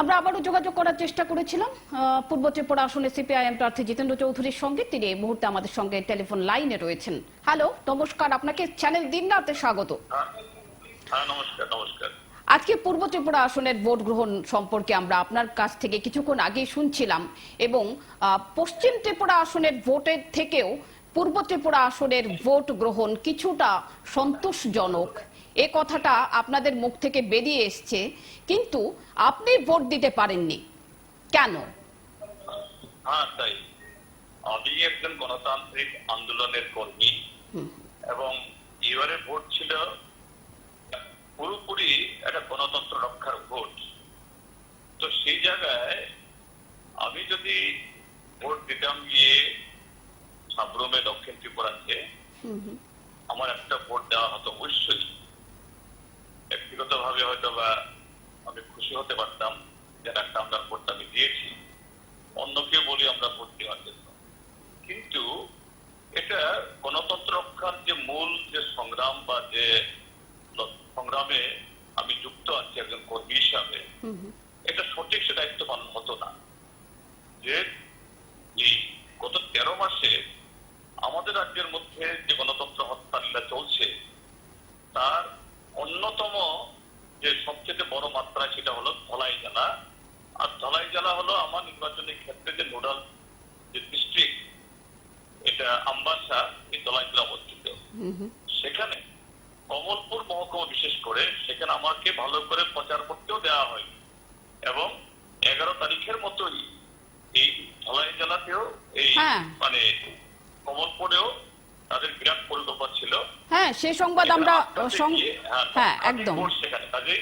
আমরা আবারও যোগাযোগ করার চেষ্টা করেছিলাম। পূর্ব ত্রিপুরা আসনে সিপিআইএম প্রার্থী জিতেন্দ্র চৌধুরীর সঙ্গে। তিনি এই মুহূর্তে আমাদের সঙ্গে টেলিফোন লাইনে রয়েছেন। হ্যালো নমস্কার। আপনাকে চ্যানেল দিনরাতে স্বাগত। হ্যাঁ নমস্কার নমস্কার। আজকে পূর্ব ত্রিপুরা আসনের ভোট গ্রহণ সম্পর্কে আমরা আপনার কাছ থেকে কিছুক্ষণ আগেই শুনছিলাম এবং পশ্চিম ত্রিপুরা আসনের ভোটের থেকেও পূর্ব ত্রিপুরা আসনের ভোট গ্রহণ কিছুটা সন্তোষজনক। এ কথাটা আপনাদের মুখ থেকে বেরিয়ে এসছে কিন্তু আপনি ভোট দিতে পারেননি। কেন? হ্যাঁ তাই। আমি একজন গণতান্ত্রিক আন্দোলনের কর্মী এবং এবারে ভোট ছিল পুরোপুরি একটা গণতন্ত্র রক্ষার ভোট। তো সেই জায়গায় আমি যদি ভোট দিতাম গিয়ে সাবরুমে দক্ষিণ ত্রিপুরাতে আমার একটা ভোট দেওয়া হতো অবশ্যই। ব্যক্তিগত ভাবে হয়তো বা আমি খুশি হতে পারতাম যে একটা আপনার ভোটটা আমি দিয়েছি। অন্যকে বলি আমরা ভোট দেওয়ার জন্য। কিন্তু এটা গণতন্ত্র রক্ষার যে মূল যে সংগ্রাম বা যে সংগ্রামে আমি যুক্ত আছি একজন কর্মী হিসাবে এটা সঠিক সে দায়িত্ব পালন হতো না। যে এই গত তেরো মাসে আমাদের রাজ্যের মধ্যে যে গণতন্ত্র হত্যালীলা চলছে তার অন্যতম যে সবচেয়ে বড় মাত্রা সেটা হলো ধলাই জেলা আর ধলাই জেলা হলো আমার নির্বাচনী ক্ষেত্রে যে নোডাল যে ডিস্ট্রিক্ট এটা আমবাসা এই ধলাই জেলা অবস্থিত। সেখানে কমলপুর মহকুমা বিশেষ করে সেখানে আমাকে ভালো করে প্রচার করতেও দেওয়া হয়। এবং এগারো তারিখের মতোই এই ধলাই জেলাতেও এই হ্যাঁ। মানে কমলপুরেও তাদের বিরাট পরিকল্পনা ছিল। হ্যাঁ সে সংবাদ আমরা হ্যাঁ, হ্যাঁ একদম। ভোট সেখানে কাজে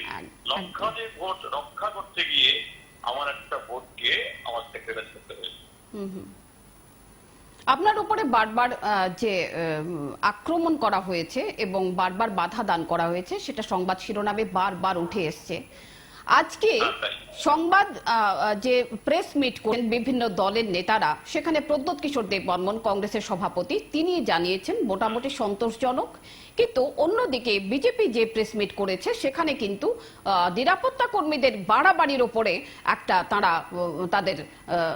লক্ষাধিক ভোট রক্ষা করতে গিয়ে আমার একটা ভোটকে আমার সেক্রেটারি করতে হয়েছে। আপনার উপরে বারবার যে আক্রমণ করা হয়েছে এবং বারবার বাধা দান করা হয়েছে সেটা সংবাদ শিরোনামে বারবার উঠে এসছে। আজকে সংবাদ আহ, আহ, যে প্রেস মিট করেন বিভিন্ন দলের নেতারা সেখানে প্রদ্যোৎ কিশোর দেব বর্মন কংগ্রেসের সভাপতি তিনি জানিয়েছেন মোটামুটি সন্তোষজনক। কিন্তু অন্যদিকে বিজেপি যে প্রেস মিট করেছে সেখানে কিন্তু নিরাপত্তা কর্মীদের বাড়াবাড়ির ওপরে একটা তারা তাদের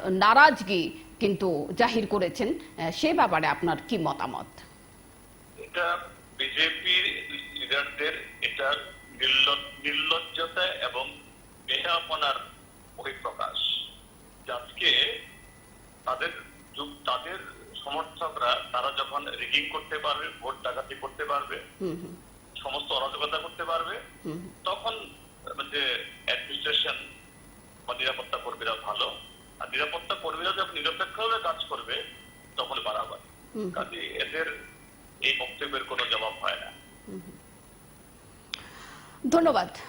নারাজগি কিন্তু জাহির করেছেন। সে ব্যাপারে আপনার কি মতামত? এটা বিজেপির লিডারদের এটা নির্ল- নির্লজ্জতা এবং বেহাপনার বহিঃপ্রকাশ যে আজকে তাদের যুগ- তাদের সমর্থকরা তারা যখন রিগিং করতে পারবে ভোট ডাকাতি করতে পারবে সমস্ত অরাজকতা করতে পারবে তখন যে অ্যাডমিনিস্ট্রেশন বা নিরাপত্তা কর্মীরা ভালো আর নিরাপত্তা কর্মীরা যখন নিরপেক্ষভাবে কাজ করবে তখন বাড়াবাড়ি। কাজে এদের এই বক্তব্যের কোনো জবাব হয় না। ধন্যবাদ।